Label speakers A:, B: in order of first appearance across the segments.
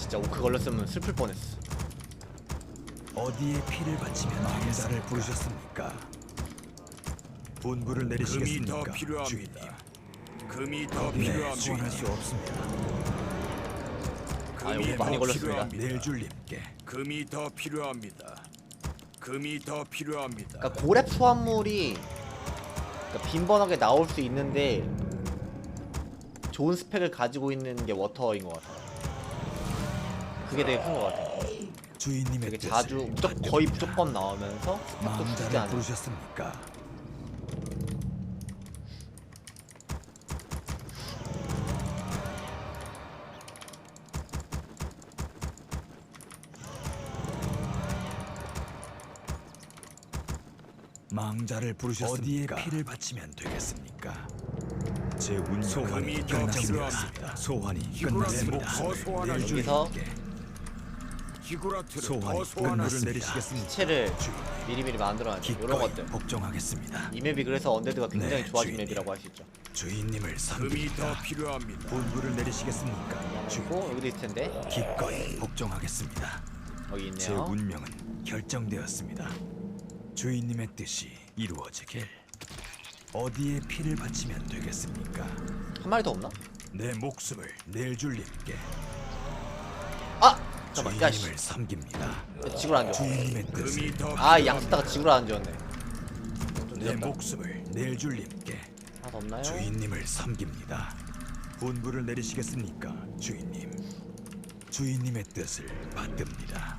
A: 진짜 오크 걸렸으면 슬플 뻔했어.
B: 어디에 피를 바치면 망자를 부르셨습니까? 분부를
C: 금이 더
B: 내리시겠습니까? 주인님.
C: 필요합니다. 금이 더
B: 네,
C: 필요합니다.
B: 소환할 수 없습니다.
A: 아,
C: 금이
A: 많이
C: 더
A: 걸렸습니다.
C: 필요합니다.
B: 내줄님께
C: 금이 더 필요합니다. 금이 더 필요합니다.
A: 그러니까 고렙 소환물이 그러니까 빈번하게 나올 수 있는데 좋은 스펙을 가지고 있는 게 워터인 것 같아요. 그게 되게 큰 것 같아요.
B: 주인님의 뜻을
A: 자주 무조건
B: 받듭니다.
A: 거의 무조건 나오면서 죽지 않아요.
B: 부르셨습니까? 망자를 부르셨습니까? 어디에 피를 바치면 되겠습니까? 제 운명은
C: 소환이 더
B: 끝났습니다.
C: 필요합니다.
B: 소환이 끝났습니다.
A: 여기서
C: 기구라트를
B: 소환이
C: 더
B: 끝물을
C: 소환하십니다.
B: 내리시겠습니까?
A: 시체를
B: 주인,
A: 미리미리 만들어야죠. 이런
B: 기꺼이
A: 것들.
B: 복종하겠습니다.
A: 이 맵이 그래서 언데드가 굉장히
B: 네,
A: 좋아진
B: 주인님.
A: 맵이라고 할 수 있죠.
B: 주인님을
C: 금이
B: 섬깁니다.
C: 더 필요합니다.
B: 분부를 내리시겠습니까? 주인,
A: 그리고 여기도 있을 텐데
B: 기꺼이 복종하겠습니다.
A: 여기
B: 제
A: 있네요.
B: 운명은 결정되었습니다. 주인님의 뜻이 이루어지길. 어디에 피를 바치면 되겠습니까?
A: 한 마리 더 없나?
B: 내 목숨을 내줄님께
A: 아! 잠깐만, 야 씨.
B: 주인님을 섬깁니다.
A: 지구를 안 줘.
B: 주인님의 뜻을
A: 아, 양쓰다가 지구를 안 지었네. 좀
B: 내. 목숨을 내줄님께
A: 하나 더 없나요?
B: 주인님을 섬깁니다. 분부를 내리시겠습니까, 주인님? 주인님의 뜻을 받듭니다.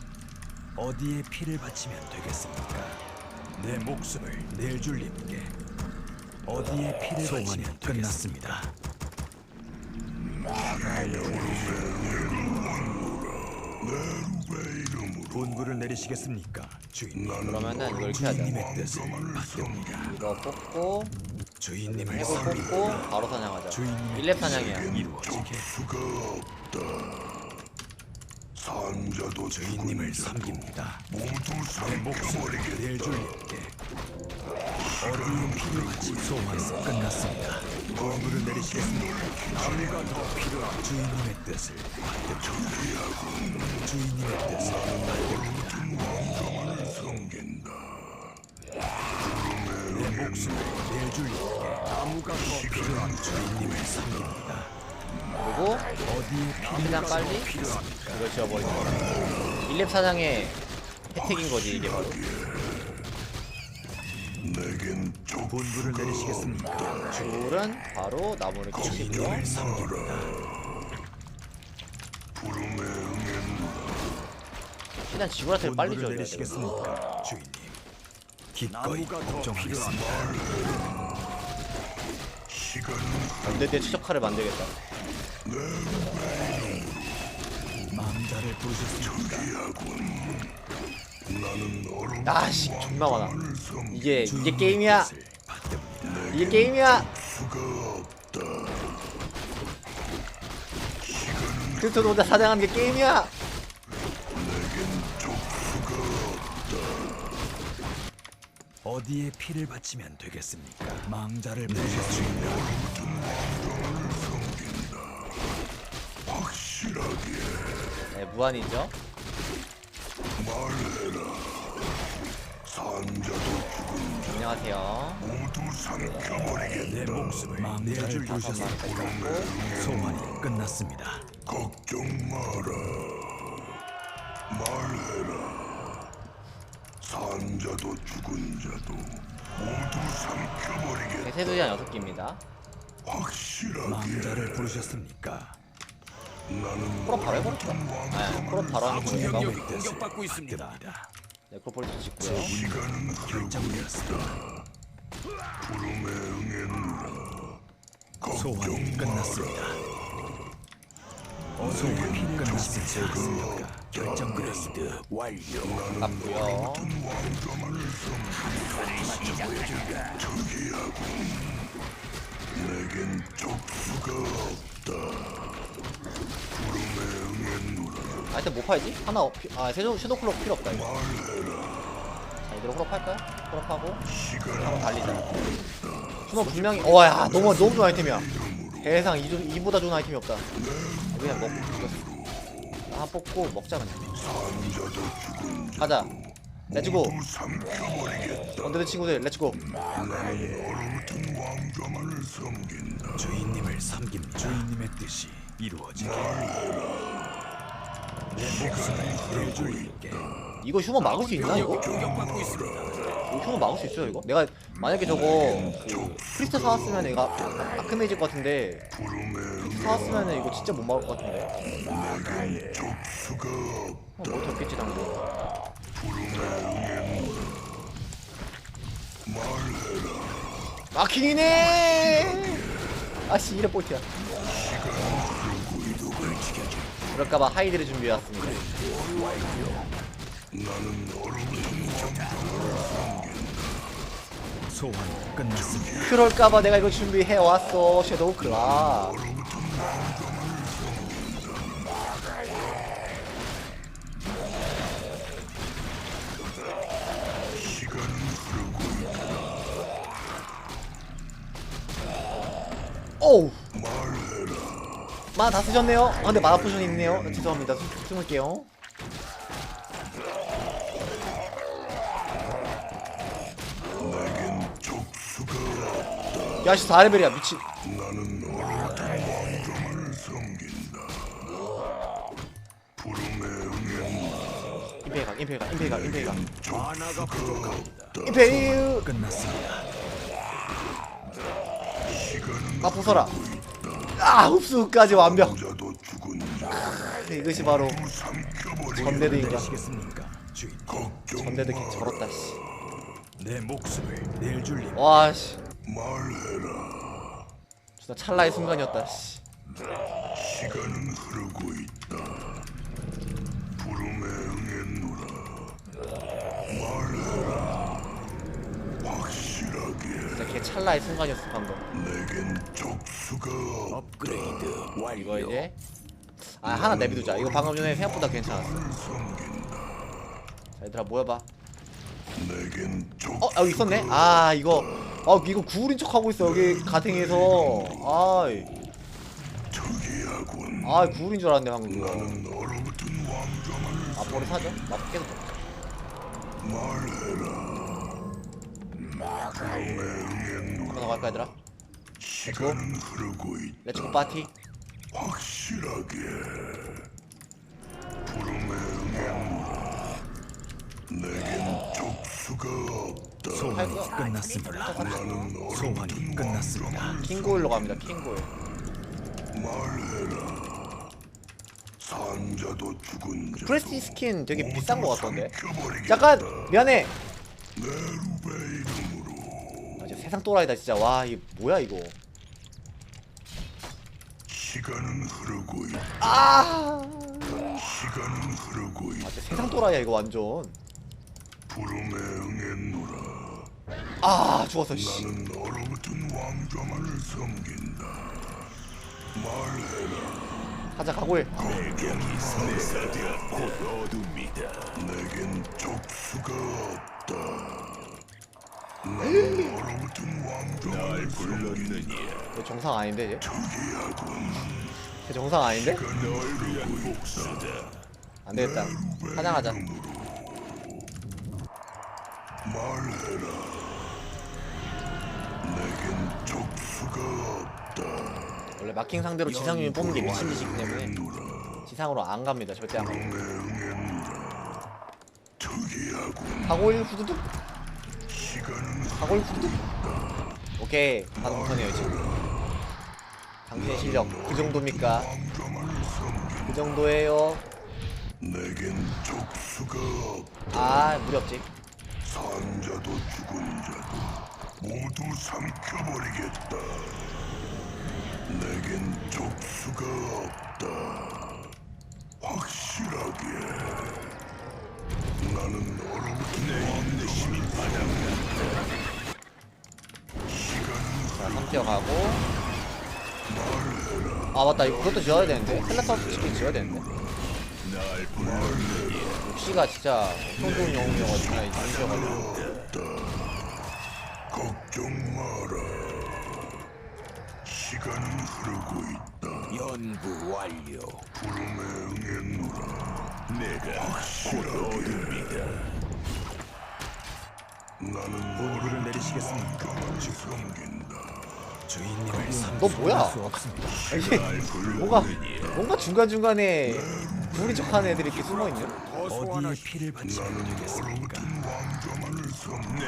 B: 어디에 피를 바치면 되겠습니까? 내 목숨을 내줄님께 어디에 피를 바치면 끝났습니다. 분부를 내리시겠습니까, 주인님?
A: 그러면은 이걸 이렇게 하자.
B: 주인님의 뜻을 받듭니다.
A: 이거 뽑고
B: 주인님을
A: 해골. 뽑고 바로 사냥하자.
B: 주인님의
A: 1렙 사냥이야.
B: 이루어지게
D: 산자도
B: 주인님을 섬깁니다.
D: 모두
B: 내 목숨을 내줄 님께 어디에 피를 바치 소환에서 끝났습니다. 공부를 내리시겠습니까? 나무가 더 필요한 주인님의 뜻을 받듭니다. 주인님의 뜻을 받듭니다.
D: 섬긴다.
B: 내 목숨을 내줄님께
C: 나무가 더 필요한
B: 주인님을 섬깁니다.
A: 그리고
B: 어디에
A: 그냥 빨리 이걸 지워버리는 거야. 1렙 사냥의 혜택인 거지 이게 바로.
D: 내겐 적
B: 분부를 내리시겠습니까?
A: 줄은 바로 나무를 캐시고요. 일단 지구라트를 빨리
B: 분부를
A: 돼.
B: 내리시겠습니까, 주인님? 기꺼이
C: 나무가 더
B: 복종하겠습니다.
D: 시간은
A: 근데 내 추적칼을 만들겠다.
B: 망자를
D: 얼음
A: 아씨 존나 많아.
D: 섬
A: 이게 이게 게임이야. 이게 게임이야. 그래서 혼자 사냥하는 게 게임이야.
B: 어디에 피를 바치면 되겠습니까? 망자를 부르셨습니다.
D: 확실하게
A: 네 무한이죠.
D: 말해라. 산자도 죽은 자
A: 안녕하세요.
D: 모두 삼켜버리겠다.
B: 내 목숨을 망자를 부르셨습니까? 소환이 끝났습니다.
D: 걱정 마라. 말해라. 산 자도 죽은 자도 모두 삼켜버리겠다.
A: 대세도장 6개입니다.
D: 확실하게
B: 망자를 부르셨습니까?
D: 나는
A: 프로 바로 해버렸죠. 아, 프로 바로 하는 거예요.
C: 공격받고 있습니다.
A: 네크로폴리스 짓고요.
D: 시간은
B: 결정되었습니다. 소환이 끝났습니다. 소환이 끝났습니다. 결정되었습니다.
C: 완료.
A: 맞고요.
D: 내겐 족수가 없다. 부름에 응했노라.
A: 아, 일단 뭐 팔지? 하나 어, 피- 아, 섀도우 클럽 필요 없다, 이거. 자, 이대로 홀업 할까요? 홀업하고 한번 달리자. 순호 분명히, 어, 야, 너무, 너무 좋은 아이템이야. 세상 이, 조- 이보다 좋은 아이템이 없다. 아, 그냥 먹고 죽였어. 하나 뽑고 먹자 그냥 가자 렛츠고. 언데드 친구들 렛츠고.
B: 주인님을 섬김 주인님의 뜻이 이루어지게 내 목숨을 내 주인께
A: 이거 휴먼 막을 수 있나 이거?
C: 공격받고 있습니다.
A: 휴먼 막을 수 있어요 이거? 내가 만약에 저거 그 프리스트 사왔으면 얘가 아크메이질 것 같은데 프리스트 사왔으면 이거 진짜 못 막을 것 같은데. 어, 뭐 덮겠지 당근 마킹이네! 아씨 이래 볼트야. 그럴까봐 하이드를 준비해왔습니다
B: 소환이 끝났습니다.
A: 그럴까봐 내가 이거 준비해 왔어. 섀도우 클라. 오우. 만화 다 쓰셨네요. 아 근데 포션이 있네요. 죄송합니다. 숨, 숨을게요 야씨 4레벨이야 미친
D: 나는 얼어붙은 왕좌만을 섬긴다. 부름에.
A: 임페이가 임페이가 임페이가 임페이가
C: 만화가 부족합니다.
A: 임페이
B: 끝났습니다.
D: 시간은
A: 아아 흡수까지 완벽
D: 자도 죽은 자.
A: 이것이 바로?
B: 주인.
D: 걱정
A: 전대드
D: 마라.
A: 저렇다 씨
B: 내 목숨을 낼 줄님.
A: 와씨
D: 말해라.
A: 진짜 찰나의 순간이었다 씨
D: 시간은 흐르고 있다. 부름에 응했노라. 말해라. 확실하게
A: 진짜 걔 찰나의 순간이었어 방금
D: 내겐 족수가
C: 업그레이드
A: 이거
C: 완료.
A: 이제 아 하나 내비두자 이거 방금 전에 생각보다 괜찮았어. 자 얘들아 모여봐 어 여기 있었네. 아 이거. 아 이거 구울인 척 하고 있어 여기 가탱에서. 아이. 아 구울인 줄 알았네 방금. 이거 아 버리 사죠 맛 계속
D: 말해라. 부름에 응했노라.
A: 한번 더 갈까 얘들아?
D: 시간은 흐르고 있다.
A: 렛츠고 파티.
D: 확실하게
B: 소환이? 끝났습니다. 소환이 끝났습니다.
A: 킹고일로 갑니다 킹고일. 프레스티 스킨 되게 비싼 거 같던데. 잠깐 미안해 아, 진짜 세상 또라이다 진짜 와 이게 뭐야 이거
D: 시간은 흐르고 있다.
A: 아
D: 시간은 흐르고 있다.
A: 진짜 세상 또라이야 이거 완전
D: 부름에 응했노라.
A: 아 죽었어 씨
D: 나는 얼어붙은 왕좌만을 섬긴다. 말해라.
A: 가자 가고일
C: 배경이 성사되어 곧 어둡니다.
D: 내겐 족수가 없다. 나는 얼어붙은 왕좌만을 섬긴다.
C: 불렀느니
A: 이거 정상 아닌데 이제
D: 특이하군.
A: 정상 아닌데
C: 널 위한 복수다.
A: 안 되겠다 사냥하자
D: 말해라. 내겐 족수가 없다.
A: 원래 마킹 상대로 지상 유닛 뽑는 게 미친 짓이기 때문에 지상으로 안 갑니다 절대 안 갑니다.
D: 특이하군.
A: 가고일 후두둑
D: 시간은
A: 가고일 후두둑 오케이 반응 턴이에요 지금 당신의 실력 그 정도입니까. 그 정도예요
D: 내겐 족수가 없다.
A: 아 무리 없지
D: 산자도 죽은 자도 모두 삼켜버리겠다. 내겐 족수가 없다. 확실하게. 나는 얼어붙은 왕좌만을 시간은
A: 자 3티어 가고 아 맞다. 이거 그것도 지어야 되는데. 텔레타우스 치킨 지어야 되는데.
C: 날 불렀
A: 역시가 진짜 엄청 좋은 영웅이어가지고 나 인지어가지고
D: 걱정 마라. 시간은 흐르고 있다.
C: 연구 완료.
D: 부름에 응했노라.
B: 본부를 내리시겠습니까? 주인님을
A: 너 뭐야?
B: 수 없습니다.
A: 이게 뭔가 뭔가 중간 중간에 둘이 척하는 애들이 이렇게 숨어 있네.
B: 어디에 피를 바치면 되겠습니까?
C: 내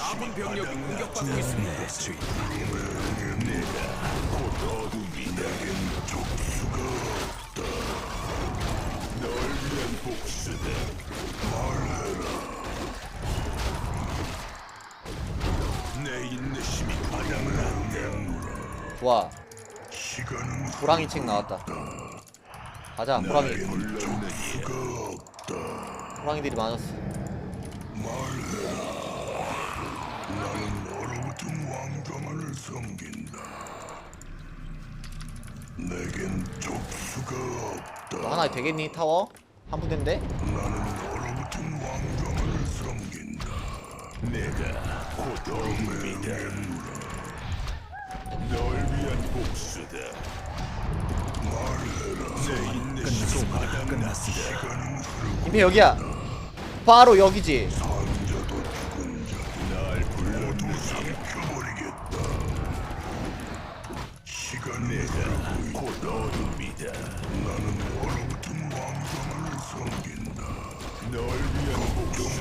C: 아군 병력이 공격받고 있습니다.
B: 네, 주인님.
C: 내 인내심이 바닥났네.
A: 좋아.
D: 시간은
A: 호랑이 책 나왔다. 가자 호랑이. 호랑이들이 많았어.
D: 나는 얼어붙은 왕좌만을 섬긴다. 내겐 족수가 없다.
A: 너 하나 되겠니 타워? 한 부대인데?
D: 나는 얼어붙은 왕좌만을 섬긴다.
C: 내가 곧 어둠이다. 널 위한 복수다.
A: 임페 여기야. 바로 여기지.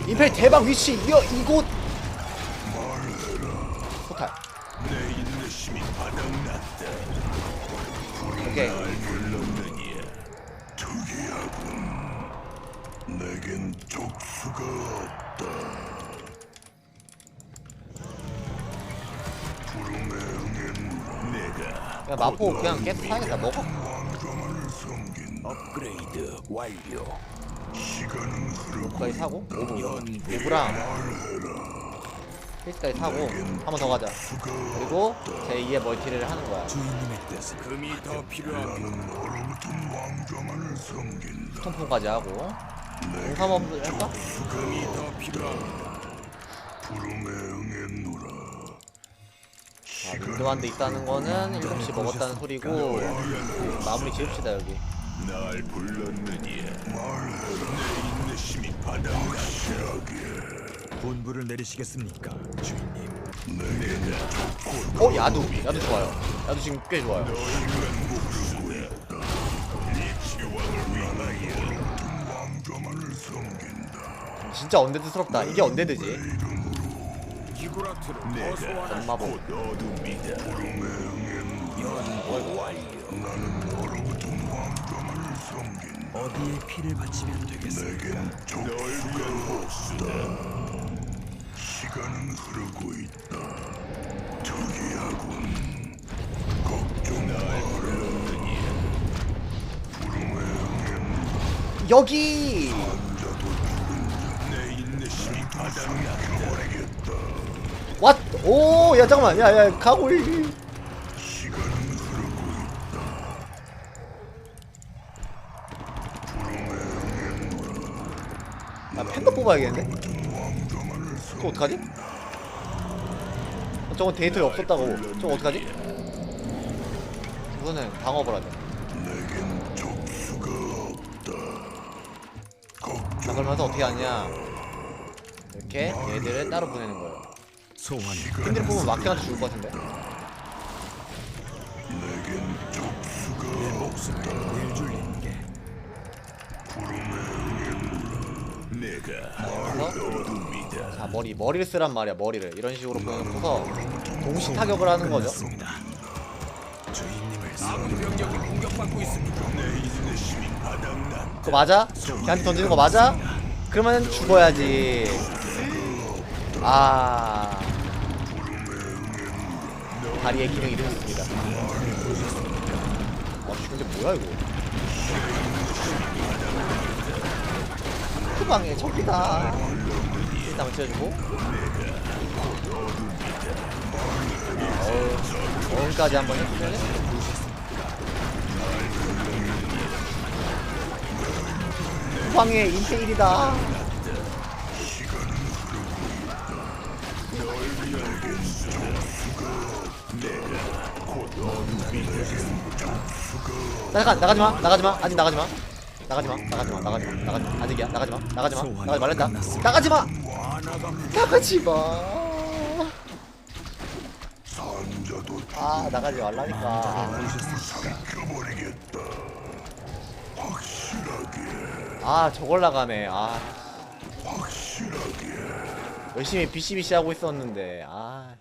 A: 임페 대박 위치 이어 이곳. 포탈. 오케이.
D: 특이하군. 내겐 족수가 없다.
A: 그냥 마포 그냥 계속 사야겠다. 먹어.
C: 업그레이드 완료.
D: 시간은 흐르고
A: 여기까지 사고 5분. 5부랑 페이스까지 사고 한 번 더 가자. 그리고 제 2의 멀티를 하는 거야.
C: 금이 더
D: 섬긴다.
A: 통풍까지 하고 공삼업을 할까?
C: 금이 더
D: 응했노라.
A: 자, 윈도한데 있다는 거는 7시 먹었다는 소리고 마무리 지읍시다 여기.
C: 날 불렀느니야. 내 인내심이 바닥났다.
B: 본부를 내리시겠습니까? 주인님.
A: 어 야두 야두 좋아요. 야두 지금 꽤 좋아요. 진짜 언데드스럽다. 이게 언데드지.
D: 섬긴다.
B: 어디에 피를 바치면 되겠습니까?
D: 시간은 흐르고 있다. 특이하군. 걱정 마라.
A: 여기
C: 내 인내심이 바닥났다.
A: 왓? 오, 야 잠깐만, 야, 야, 가골.
D: 시간은 흐르고 있다.
A: 아, 팬더 뽑아야겠는데? 저거 어떡하지? 어, 저건 데이터에 없었다고. 저거 어떡하지? 이거는 방어를 하자.
D: 내겐 족수가 없다.
A: 자, 그러면서 어떻게 하냐? 이렇게 얘들을 따로 보내는 거예요. 팀들 뽑으면 마켓한테 죽을 것 같은데?
D: 내겐
B: 내 목숨을 내줄님께
C: 내가
A: 그래서
C: 어둠이다.
A: 자, 머리, 머리를 쓰란 말이야, 머리를. 이런 식으로 보내놓고서 동시 타격을 하는 거죠. 그거 맞아? 걔한테 던지는 거 맞아? 그러면 죽어야지. 아. 다리의 기능 잃으셨습니다. 아, 근데 뭐야, 이거? 후방에 적이다. 일단 한번 치워주고. 어우, 어음까지 한번 해주면은. 후방에 인테일이다. 나 잠깐 나가지 마 나가지 마 아직 나가지 마 나가지 마. 나가지 마. 나가지 마. 나가지 마. 아직이야. 나가지 마. 나가지 마. 나가지 말랬다. 나가지 마. 나가지 마. 아 나가지 말라니까. 아 저걸 나가네. 아
D: 확실하게.
A: 열심히 비시비시 하고 있었는데 아